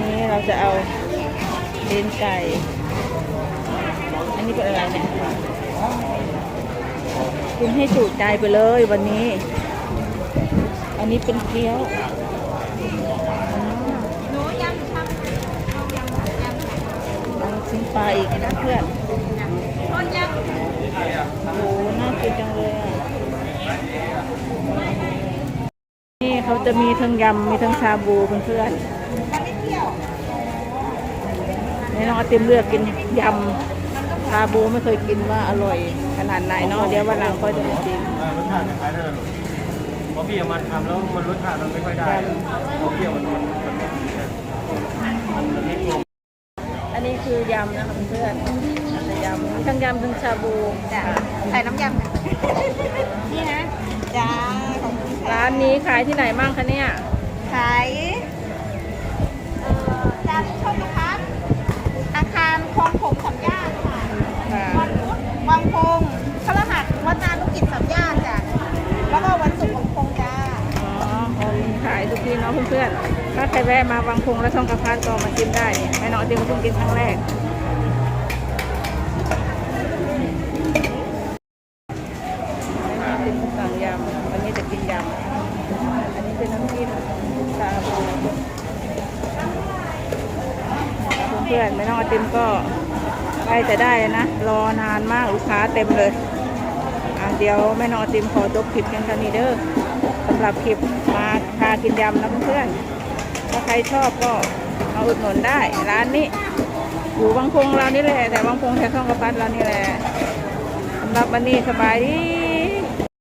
นี้เราจะเอาเลนไก่ อันนี้เป็นอะไรเนี่ยกินให้จุใจไปเลยวันนี้ อันนี้เป็นเกี๊ยวเอาชิ้นปลาอีกนะเพื่อนโอ้โหน่ากินจังเลยนี่เขาจะมีทั้งยำมีทั้งชาบูเพื่อนๆ นี่น้องอาเต็มเลือกกินยำชาบูไม่เคยกินว่าอร่อยขนาดไหนเนาะเดี๋ยววันหลังก็จะไปกินรสชาติคล้ายๆได้เลยเพราะพี่เอามันทำแล้วมันรสชาติมันไม่ค่อยได้เพราะพี่เอามันมันมันมันไม่กลมอันนี้คือยำนะคะเพื่อนยำทั้งยำทั้งชาบูจ้ะใส่น้ำยำนี่นะจ้าร้านนี้ขายที่ไหนบ้างคะเนี่ยขายเอ่อจานโชคพัฒน์อาคารคลองผมสัมย่านค่ะ ค่ะ วันพุธวังพงพระรหัสวัดนานุกิจสัมย่านจ้ะแล้วก็วันศุกร์วังพงจ้า อ๋อของ ขายทุกที่เนาะเพื่อนๆ ถ้าใครแวะมาวังพงและช่องกระพานก็มากินได้แม่น้องเดียวเพิ่งกินครั้งแรกแม่น้องติมสั่งยำวันนี้จะกินยำอันนี้เป็นน้ำจิ้มชาบูเพื่อนๆแม่น้องอติมก็ใกล้จะได้นะ รอนานมากลูกค้าเต็มเลยอะเดี๋ยวแม่น้องอติมขอจบคลิปกันกันนี้เด้อ สำหรับคลิปมาพากินยำนะเพื่อนๆถ้าใครชอบก็มาอุดหนุนได้ ร้านนี้ อยู่บางพงเรานี่แหละแต่บางพงแถวช่องกระพัดเรานี่แหละสำหรับวันนี้สบายดี